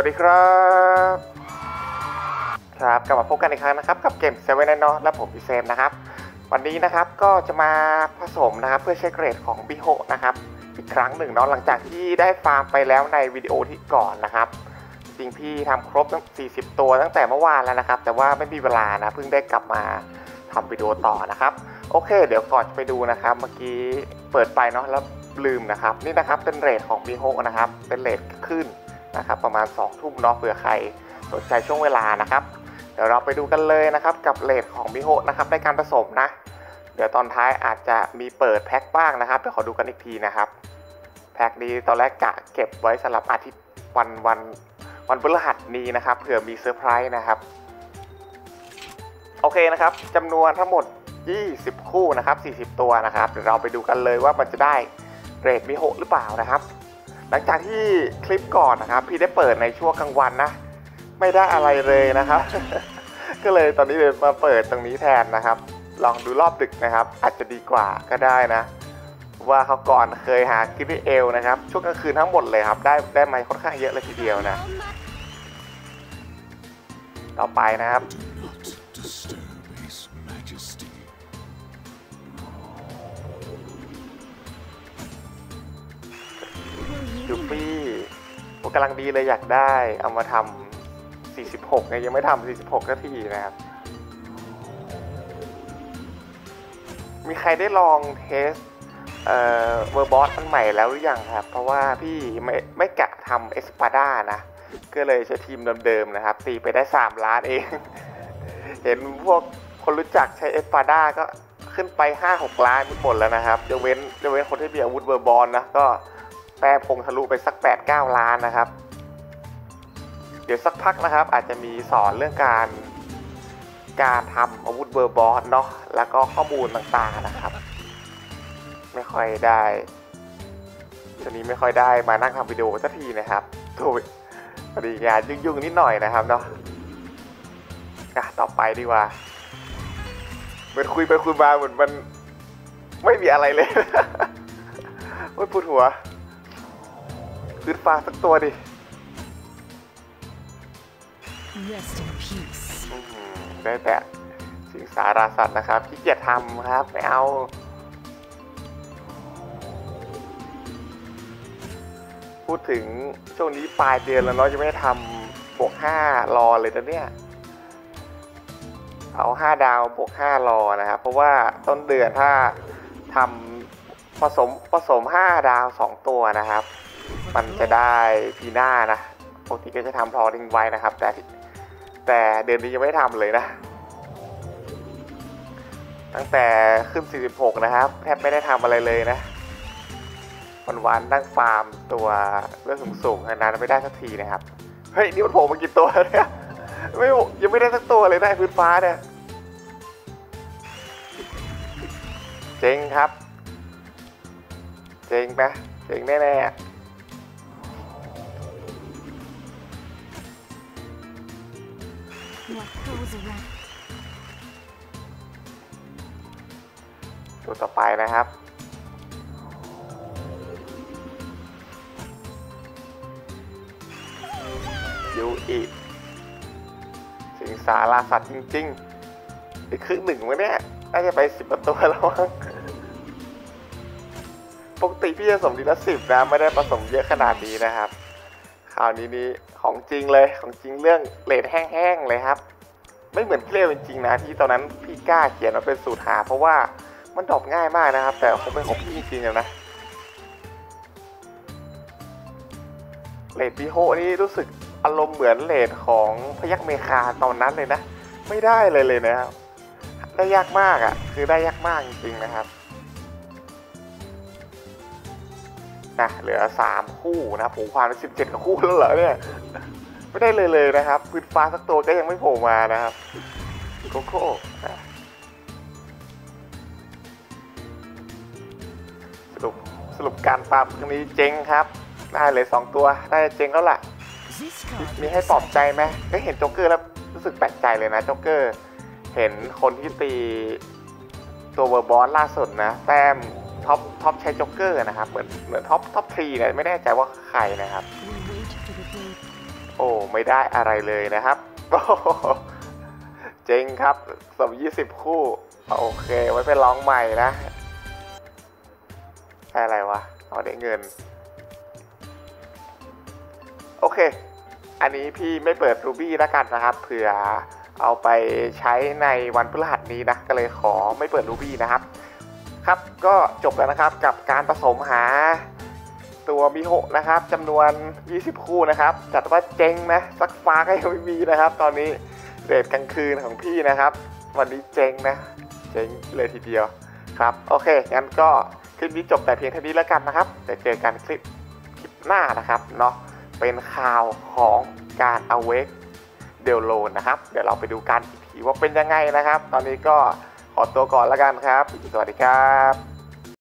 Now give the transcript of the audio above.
วัสดีครับ ครับกลับมาพบกันอีกครั้งนะครับ กับเกมเซเว่นแน่นอนและผมพี่เซมนะครับ วันนี้นะครับก็จะมาผสมนะครับเพื่อเช็คเกรดของบิโฮนะครับอีกครั้งหนึ่งเนาะหลังจากที่ได้ฟาร์มไปแล้วในวิดีโอที่ก่อนนะครับจริงพี่ทำครบตั้ง 40 ตัวตั้งแต่เมื่อวานแล้วนะครับ แต่ว่าไม่มีเวลานะเพิ่งได้กลับมาทำวิดีโอต่อนะครับ โอเค เดี๋ยวก่อนจะไปดูนะครับ เมื่อกี้เปิดไปเนาะแล้วลืมนะครับ นี่นะครับเป็นเรทของบิโฮนะครับเป็นเรทขึ้น นะครับประมาณ2ทุ่มเนาะเผื่อใครสนใจช่วงเวลานะครับ เดี๋ยวเราไปดูกันเลยนะครับกับเรทของบิโฮนะครับในการผสมนะ เดี๋ยวตอนท้ายอาจจะมีเปิดแพ็คบ้างนะครับเดี๋ยวขอดูกันอีกทีนะครับแพ็คนี้ตอนแรกกะเก็บไว้สำหรับอาทิตย์วันวันวันพฤหัสนี้นะครับเผื่อมีเซอร์ไพรส์นะครับโอเคนะครับจำนวนทั้งหมด 20 คู่นะครับ 40 ตัวนะครับเดี๋ยวเราไปดูกันเลยว่ามันจะได้เรทมิโฮหรือเปล่านะครับ หลังจากที่คลิปก่อนนะครับ พี่ได้เปิดในช่วงกลางวันนะ ไม่ได้อะไรเลยนะครับ ก็เลยตอนนี้เลยมาเปิดตรงนี้แทนนะครับ ลองดูรอบดึกนะครับ อาจจะดีกว่าก็ได้นะ ว่าเขาก่อนเคยหาคลิปที่เอลนะครับ ช่วงกลางคืนทั้งหมดเลยครับ ได้ได้ไมค์ค่อนข้างเยอะเลยทีเดียวนะ ต่อไปนะครับำลังดีเลยอยากได้เอามาทำ46ไงยังไม่ทำ46ก็ทีนะครับ มีใครได้ลองเทสเอ่อเวอร์บอสอันใหม่แล้วหรือยังครับ เพราะว่าพี่ไม่ไม่กะทำเอสปาด้านะ ก็เลยใช้ทีมเดิมๆนะครับ ตีไปได้ 3 ล้านเอง เห็นพวกคนรู้จักใช้เอสปาด้าก็ขึ้นไป 5-6 ล้านหมดแล้วนะครับยกเว้นยกเว้นคนที่มีอาวุธเวอร์บอลนะก็ แปรพงทะลุไปสัก 8-9 ล้านนะครับ เดี๋ยวสักพักนะครับ อาจจะมีสอนเรื่องการ การทำอาวุธเบอร์บอสเนาะแล้วก็ข้อมูลต่างๆนะครับ ไม่ค่อยได้ช่วนี้ไม่ค่อยได้มานั่งทำวิดีโอสักทีนะครับโถูกพอดีงานยุ่งๆนิดหน่อยนะครับเนาะอะต่อไปดีกว่าเหมือนคุยไปคุยมาเหมือนมันไม่มีอะไรเลย โอ้ยปวดหัว ขึ้นฟ้าสักตัวดิ Rest in peace. อื้อหือได้แต่สิงสาราสัตว์นะครับขี้เกียจทำครับไม่เอาพูดถึงช่วงนี้ปลายเดือนแล้วเนาะจะไม่ได้ทำบวกห้ารอเลยนะเนี่ยเอาห้าดาวบวกห้ารอนะครับ เพราะว่าต้นเดือนถ้าทำผสมผสมห้าดาวสองตัวนะครับ มันจะได้ปีหน้านะปกติก็จะทำพอทิ้งไว้นะครับ แต่แต่เดือนนี้ยังไม่ทำเลยนะ ตั้งแต่ขึ้น 46 นะครับ แทบไม่ได้ทำอะไรเลยนะวันวันนั่งฟาร์มตัวเรื่องสูงๆนานไม่ได้สักทีนะครับ เฮ้ย นี่มันโผล่มากี่ตัวเนี่ยไม่ยังไม่ได้สักตัวเลยนะไอ้พื้นฟ้าเนี่ยเจ๋งครับ เจ๋งไหมเจ๋งแน่ๆ What goes around ตัวต่อไปนะครับ ยูอีสิงสาราสัตว์จริงๆอีกครึ่งหนึ่งมั้งเนี่ยน่าจะไปสิบตัวแล้วมั้งปกติพี่จะสมทีละสิบนะ ไม่ได้ผสมเยอะขนาดนี้นะครับ คราวนี้นี่ของจริงเลยของจริงเรื่องเลดแห้งๆเลยครับ ไม่เหมือนพี่เล่จริงนะที่ตอนนั้นพี่กล้าเขียนมาเป็นสูตรหา เพราะว่ามันดรอปง่ายมากนะครับ แต่คงเป็นของพี่จริงๆนะเลดปีโฮนี่รู้สึกอารมณ์เหมือนเลดของพยักเมคาตอนนั้นเลยนะ ไม่ได้เลยเลยนะครับ ได้ยากมากอะ่ะ คือได้ยากมากจริงๆนะครับ นะเหลือสามคู่นะผมความเป็นสิบเจ็ดคู่แล้วเหรอเนี่ยไม่ได้เลยเลยนะครับพื้นฟ้าสักตัวก็ยังไม่โผล่มานะครับโกโก้สรุปสรุปการฟาร์มครั้งนี้เจ๊งครับได้เลยสองตัวได้เจ๊งแล้วล่ะ มีให้ปลอบใจไหมก็เห็นโจ๊กเกอร์แล้วรู้สึกแปลกใจเลยนะโจ๊กเกอร์ เห็นคนที่ตีตัวเวอร์บอสล่าสุดนะ แต้ม ท็อปท็อปใช้โจ๊กเกอร์นะครับ เหมือนเหมือนท็อปท็อปทรีเนี่ยไม่แน่ใจว่าใครนะครับ โอ้ไม่ได้อะไรเลยนะครับเจ๋งครับสมยี่สิบคู่ โอเค ไว้ไปลองใหม่นะอะไรวะเอาได้เงิน โอเค อันนี้พี่ไม่เปิดรูบี้แล้วกันนะครับเผื่อเอาไปใช้ในวันพฤหัสนี้นะ ก็เลยขอไม่เปิดรูบี้นะครับ ครับก็จบแล้วนะครับกับการผสมหาตัวมิโฮนะครับจำนวน 20 คู่นะครับ จัดว่าเจ๊งนะสักฟ้าก็ยังไม่มีนะครับ ตอนนี้เรทกลางคืนของพี่นะครับ วันนี้เจ๊งนะ เจ๊งเลยทีเดียวครับ โอเค งั้นก็คลิปนี้จบแต่เพียงเท่านี้แล้วกันนะครับเดี๋ยวเจอกันคลิปคลิปหน้านะครับเนาะเป็นข่าวของการเอาเวกเดลโลนนะครับ เดี๋ยวเราไปดูกันอีกทีว่าเป็นยังไงนะครับ ตอนนี้ก็ ขอตัวก่อนแล้วกันครับ สวัสดีครับ